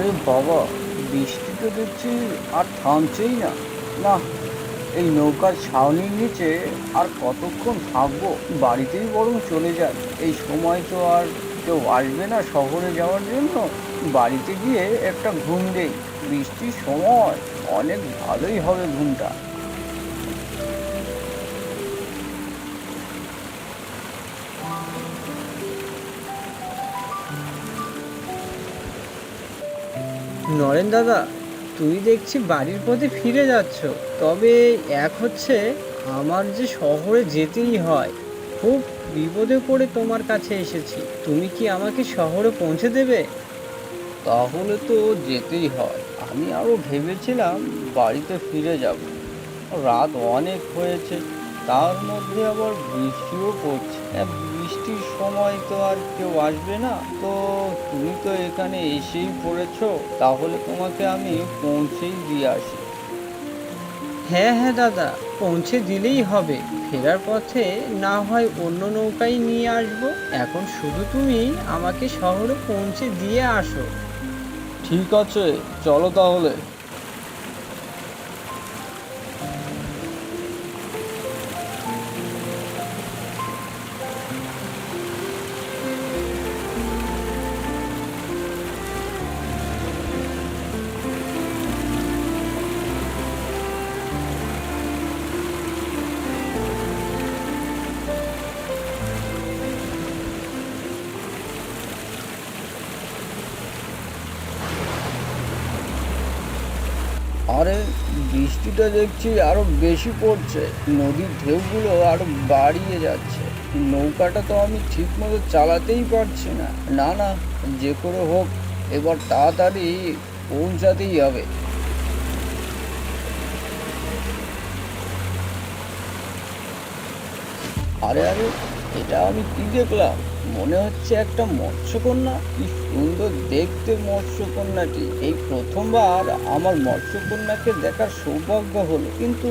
আরে বাবা, বৃষ্টি তো দেখছি আর থামছেই না। না, এই নৌকার ছাউনির নিচে আর কতক্ষণ থাকব? বাড়িতেই বরং চলে যায় এই সময় তো আর কেউ আসবে না শহরে যাওয়ার জন্য। বাড়িতে গিয়ে একটা ঘুম দেই। বৃষ্টির সময় অনেক ভালোই হবে ঘুমটা। নরেন দাদা, তুই দেখছি বাড়ির পথে ফিরে যাচ্ছ। তবে এক হচ্ছে, আমার যে শহরে যেতেই হয়, খুব বিপদে পড়ে তোমার কাছে এসেছি। তুমি কি আমাকে শহরে পৌঁছে দেবে? তাহলে তো যেতেই হয়। আমি আরও ভেবেছিলাম বাড়িতে ফিরে যাব। রাত অনেক হয়েছে, তার মধ্যে আবার বৃষ্টিও পড়ছে। আর সময় তো আর কেউ আসবে না। তো তুমি তো এখানে এসেই পড়েছ তাহলে তোমাকে আমি পৌঁছেই দিয়ে আসি। হ্যাঁ হ্যাঁ দাদা পৌঁছে দিলেই হবে। ফেরার পথে না হয় অন্য নৌকায় নিয়ে আসব। এখন শুধু তুমি আমাকে শহরে পৌঁছে দিয়ে আসো। ঠিক আছে চলো তাহলে। আরে বৃষ্টিটা দেখছি আরও বেশি পড়ছে। নদীর ঢেউগুলো আরও বাড়িয়ে যাচ্ছে। নৌকাটা তো আমি ঠিক মতো চালাতেই পারছি না। না না, যে করে হোক, এবার তাড়াতাড়ি পৌঁছাতেই হবে। আরে আরে, এটা আমি কি দেখলাম? মনে হচ্ছে একটা মৎস্যকন্যা। কি সুন্দর দেখতে মৎস্যকন্যাটি। এই প্রথমবার আমার মৎস্যকন্যাকে দেখার সৌভাগ্য হলো। কিন্তু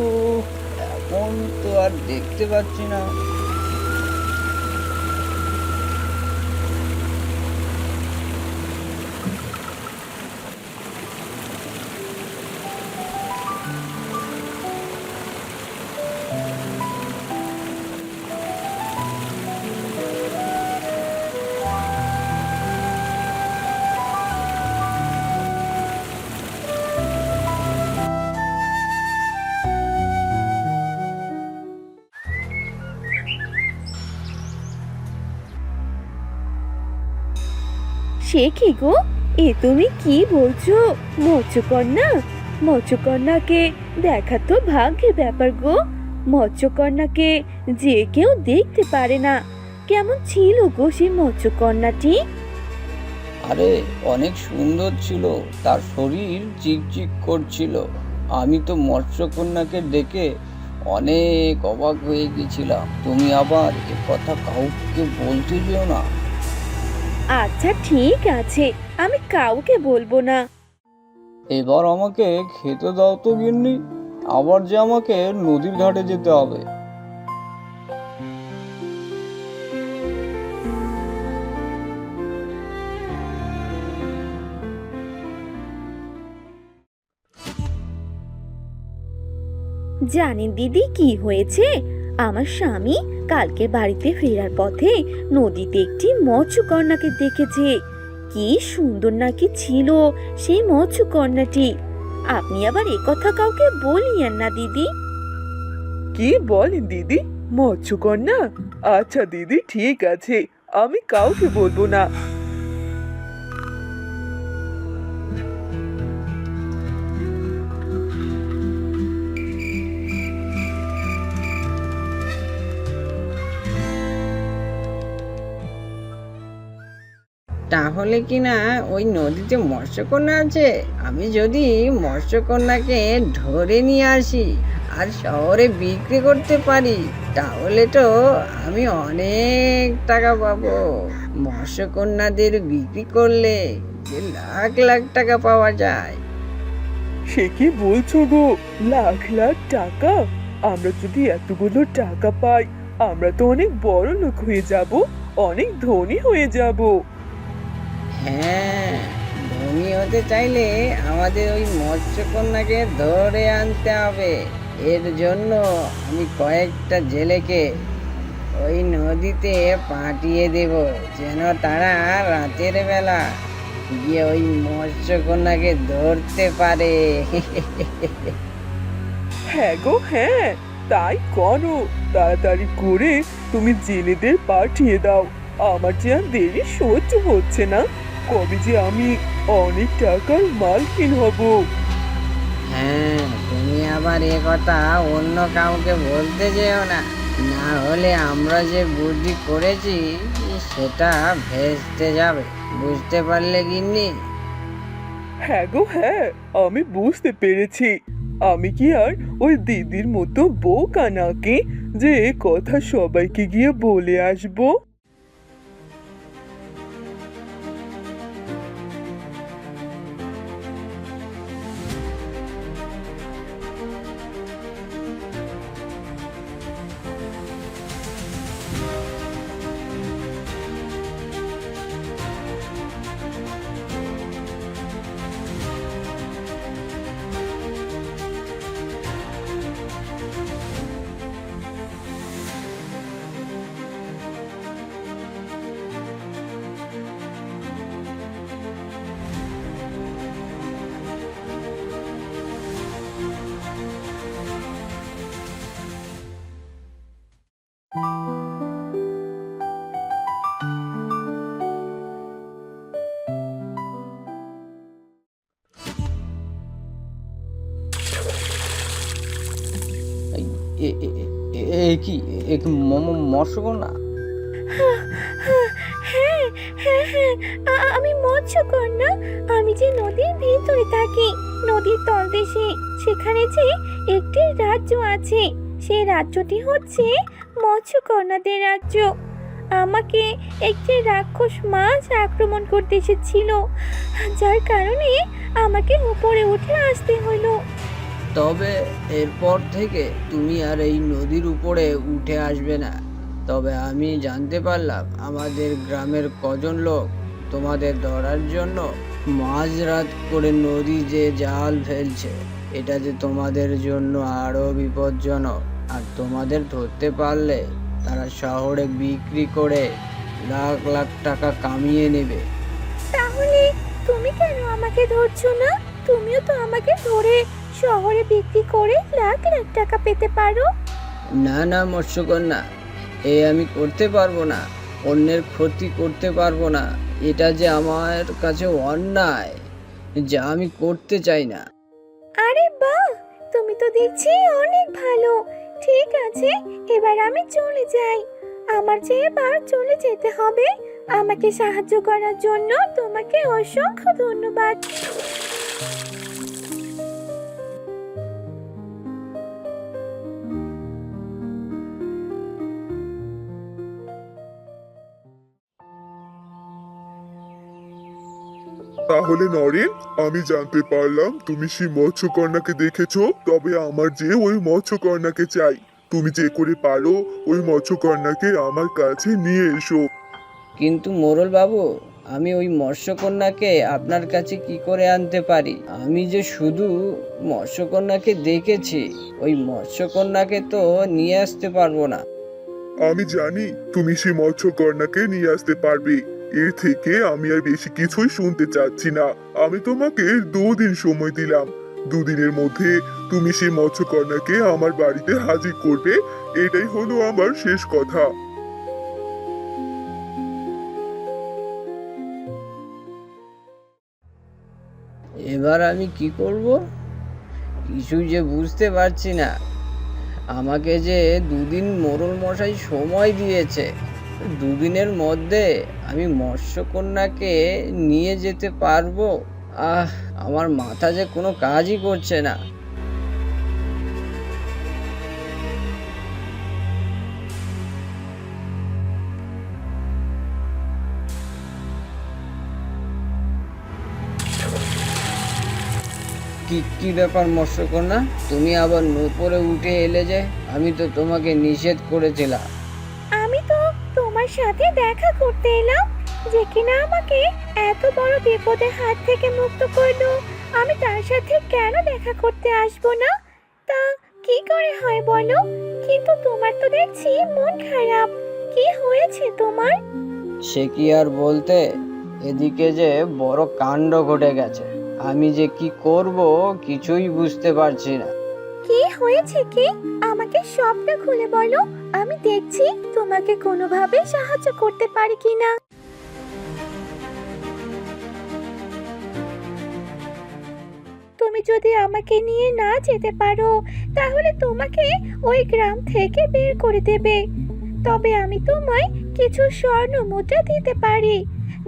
এখন তো আর দেখতে পাচ্ছি না। সে কি গো? এ তুমি কি বলছো? মৎস্যকন্যা? মৎস্যকন্যাকে দেখা তো ভাগ্যের ব্যাপার গো। মৎস্যকন্যাকে যে কেউ দেখতে পারে না। কেমন ছিল গো সেই মৎস্যকন্যাটি? আরে, অনেক সুন্দর ছিল। তার শরীর চিকচিক করছিল। আমি তো মৎস্যকন্যাকে দেখে অনেক অবাক হয়ে গেছিলাম। তুমি আবার এ কথা কাউকে বলতে যেও না। আচ্ছা ঠিক আছে। আমি কাউকে বলব না। এবার আমাকে খেতে দাও তো গিন্নি। আবার যে আমাকে নদীর ঘাটে যেতে হবে। জানেন দিদি কি হয়েছে। আমার স্বামী কালকে বাড়িতে ফেরার পথে নদীতে একটি মৎস্যকন্যাকে দেখেছে। কি সুন্দর নাকি ছিল সেই মৎস্যকন্যাটি আপনি আবার কথা কাউকে বলিয়েন না, দিদি। কি বলেন, দিদি? মৎস্যকন্যা আচ্ছা দিদি, ঠিক আছে। আমি কাউকে বলব না। তাহলে কি না ওই নদীতে মৎস্যকন্যা আছে? আমি যদি মৎস্যকন্যাকে ধরে নিয়ে আসি আর শহরে বিক্রি করতে পারি, তাহলে তো আমি অনেক টাকা পাবো। মৎস্যকন্যাদের বিক্রি করলে যে লাখ লাখ টাকা পাওয়া যায়। সে কি বলছো গো? লাখ লাখ টাকা? আমরা যদি এতগুলো টাকা পাই, আমরা তো অনেক বড় লোক হয়ে যাব, অনেক ধনী হয়ে যাব। হ্যাঁ তুমি হতে চাইলে আমাদের ওই মৎস্যকন্যাকে ধরে আনতে হবে। এর জন্য আমি কয়েকটা জেলেকে ওই নদীতে পাঠিয়ে দেব, যেন তারা রাতের বেলা গিয়ে ওই মৎস্যকন্যাকে ধরতে পারে। হ্যাঁ গো হ্যাঁ তাই করো। তাড়াতাড়ি করে তুমি জেলেদের পাঠিয়ে দাও। আমার যে দেরি সহ্য হচ্ছে না। কবে যে আমি অনেক টাকার মালকিন হব হ্যাঁ তুমি আবার এ কথা অন্য কাউকে বলতে যেও না। না হলে আমরা যে বুদ্ধি করেছি সেটা ভেস্তে যাবে। বুঝতে পারলে গিন্নি? হ্যাঁ গো হ্যাঁ আমি বুঝতে পেরেছি। আমি কি আর ওই দিদির মতো বউ কানাকে যে কথা সবাইকে গিয়ে বলে আসব? এ- কি, এ কি ম- ম- মৎস্যকন্যা হ্যাঁ হ্যাঁ হ্যাঁ আমি মৎস্যকন্যা আমি যে নদীর ভিতরে থাকি, নদীর তলদেশে, সেখানে যে একটি রাজ্য আছে সেই রাজ্যটি হচ্ছে মৎস্যকন্যাদের রাজ্য। আমাকে একটি রাক্ষস মাছ আক্রমণ করতে এসেছিল, যার কারণে আমাকে উপরে উঠে আসতে হলো। তবে এরপর থেকে তুমি আর এই নদীর উপরে উঠে আসবে না। তবে আমি জানতে পারলাম আমাদের গ্রামের কজন লোক তোমাদের ধরার জন্য মাঝরাত করে নদী যে জাল ফেলছে, এটা যে তোমাদের জন্য আরও বিপজ্জনক। আর তোমাদের ধরতে পারলে তারা শহরে বিক্রি করে লাখ লাখ টাকা কামিয়ে নেবে। তাহলে তুমি কেন আমাকে ধরছো না? তুমিও তো আমাকে ধরে শহরে বিক্রি করে লাখ লাখ টাকা পেতে পারো? না না মৎস্যকন্যা এ আমি করতে পারব না অন্যের ক্ষতি করতে পারব না এটা যে আমার কাছে অন্যায় যা আমি করতে চাই না। আরে বাহ! তুমি তো দেখছি অনেক ভালো। ঠিক আছে এবার আমি চলে যাই। আমার যে এবার চলে যেতে হবে। আমাকে সাহায্য করার জন্য তোমাকে অসংখ্য ধন্যবাদ। তাহলে নরেন আমি জানতে পারলাম তুমি সেই মৎস্যকন্যাকে দেখেছ তবে আমার যে ওই মৎস্যকন্যাকে চাই। তুমি যে করে পারো ওই মৎস্যকন্যাকে আমার কাছে নিয়ে এসো। কিন্তু মোরল বাবু আমি ওই মৎস্যকন্যাকে আপনার কাছে কি করে আনতে পারি? আমি যে শুধু মৎস্যকন্যাকে দেখেছি ওই মৎস্যকন্যাকে তো নিয়ে আসতে পারব না। আমি জানি তুমি সেই মৎস্যকন্যাকে নিয়ে আসতে পারবে। এর থেকে আমি আর বেশি কিছুই শুনতে চাচ্ছি না। আমি তোমাকে দুদিন সময় দিলাম। দুদিনের মধ্যে তুমি সেই মৎস্যকন্যাকে আমার বাড়িতে হাজির করবে। এটাই হলো আমার শেষ কথা। এবার আমি কি করব? কিছুই যে বুঝতে পারছি না। আমাকে যে দুদিন মোরল মশাই সময় দিয়েছে। দুদিনের মধ্যে আমি মৎস্যকন্যাকে নিয়ে যেতে পারব? আহ, আমার মাথা যে কোনো কাজই করছে না। কি কি ব্যাপার মৎস্যকন্যা? তুমি আবার নূপুরে উঠে এলে যে? আমি তো তোমাকে নিষেধ করেছিলাম। সাথে দেখা করতে এলাম যে কিনা আমাকে এত বড় বিপদের হাত থেকে মুক্ত করল। আমি তার সাথে কেন দেখা করতে আসব না? তা কি করে হয় বলো? কিন্তু তোমার তো দেখছি মন খারাপ। কি হয়েছে তোমার? সে কি আর বলতে? এদিকে যে বড় কাণ্ড ঘটে গেছে। আমি যে কি করব কিছুই বুঝতে পারছি না। কি হয়েছে কি? আমাকে সবটা খুলে বলো। আমি দেখছি তোমাকে কোনোভাবে সাহায্য করতে পারি কিনা। তুমি যদি আমাকে নিয়ে না যেতে পারো, তাহলে তোমাকে ওই গ্রাম থেকে বের করে দেবে। তবে আমি তোমায় কিছু স্বর্ণ মুদ্রা দিতে পারি।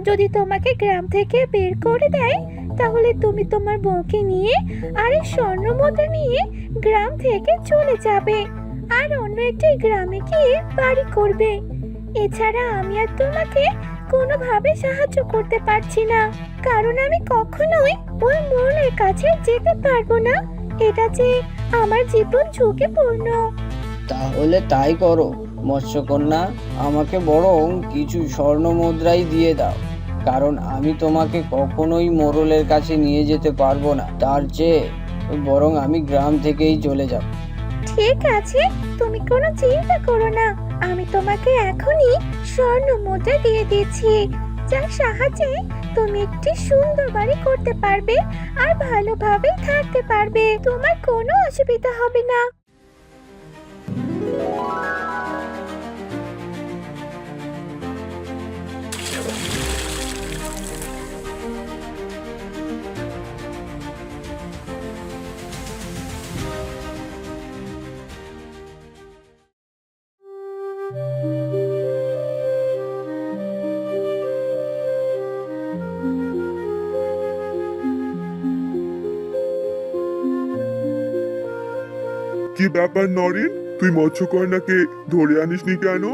যদি তোমাকে গ্রাম থেকে বের করে দেয় তাহলে তুমি তোমার বউকে নিয়ে আর এই স্বর্ণ মুদ্রা নিয়ে গ্রাম থেকে চলে যাবে। আর অন্য একটি গ্রামে গিয়ে বাড়ি করবে। এছাড়া আমি আর তোমাকে কোনোভাবে সাহায্য করতে পারছি না। কারণ আমি কখনোই ওই মোড়লের কাছে যেতে পারব না। এটা যে আমার জীবন ঝুঁকিপূর্ণ। তাহলে তাই করো, মৎস্যকন্যা। আমাকে বরং কিছু স্বর্ণ মুদ্রাই দিয়ে দাও। কারণ আমি তোমাকে কখনোই মোরলের কাছে নিয়ে যেতে পারব না। তার চেয়ে বরং আমি গ্রাম থেকেই চলে যাব। ঠিক আছে, তুমি কোনো চিন্তা করো না। আমি তোমাকে এখনই স্বর্ণ মুদ্রা দিয়ে দিচ্ছি যার সাহায্যে তুমি একটি সুন্দর বাড়ি করতে পারবে আর ভালোভাবে থাকতে পারবে। তোমার কোনো অসুবিধা হবে না। কি ব্যাপার নরেন? তুই মৎস্যকন্যাকে ধরে আনিসনি কেন?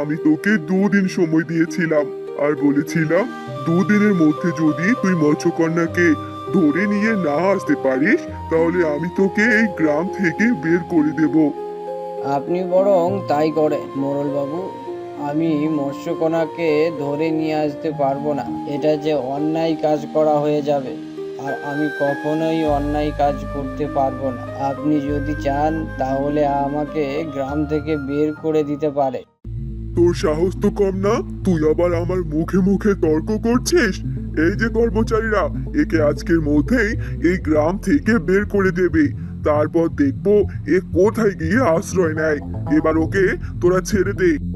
আমি তোকে দুদিন সময় দিয়েছিলাম, আর বলেছিলাম দুদিনের মধ্যে যদি তুই মৎস্যকন্যাকে ধরে নিয়ে না আসতে পারিস, তাহলে আমি তোকে এই গ্রাম থেকে বের করে দেব। আপনি বরং তাই করেন মোরল বাবু আমি মৎস্যকন্যাকে ধরে নিয়ে আসতে পারব না। এটা যে অন্যায় কাজ করা হয়ে যাবে। আর আমি কখনোই অন্যায় কাজ করতে পারব না। আপনি যদি চান, তাহলে আমাকে গ্রাম থেকে বের করে দিতে পারে। তোর সাহস তো কম না? তুই আবার আমার মুখে মুখে তর্ক করছিস? এই যে কর্মচারীরা, একে আজকের মধ্যেই এই গ্রাম থেকে বের করে দেবে। তারপর দেখব এ কোথায় গিয়ে আশ্রয় নেয়। এবার ওকে তোরা ছেড়ে দে।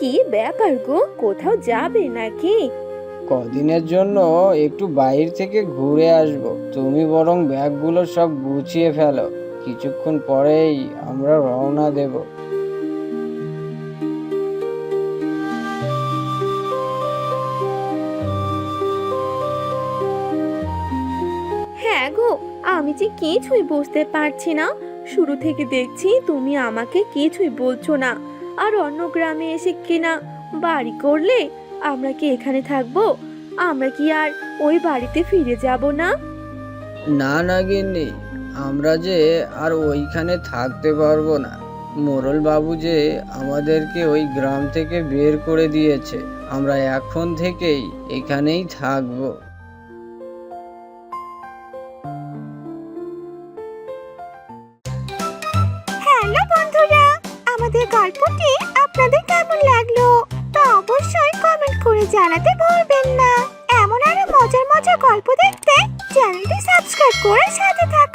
কি ব্যাপার গো? কোথাও যাবে নাকি? কদিনের জন্য একটু বাইরে থেকে ঘুরে আসব। তুমি বরং ব্যাগগুলো সব গুছিয়ে ফেলো। কিছুক্ষণ পরেই আমরা রওনা দেব। হ্যাঁ গো আমি যে কিছুই বুঝতে পারছি না। শুরু থেকে দেখছি তুমি আমাকে কিছুই বলছো না। আর অন্য গ্রামে এসে কিনা বাড়ি করলে আমরা কি এখানে থাকব? আমরা কি আর ওই বাড়িতে ফিরে যাব না? না না গিন্নি, আমরা যে আর ওইখানে থাকতে পারব না। মোরল বাবু যে আমাদেরকে ওই গ্রাম থেকে বের করে দিয়েছে, আমরা এখন থেকেই এখানেই থাকব। জানাতে ভুলবেন না। এমন আরও মজার মজার গল্প দেখতে চ্যানেলটি সাবস্ক্রাইব করে সাথে থাকুন।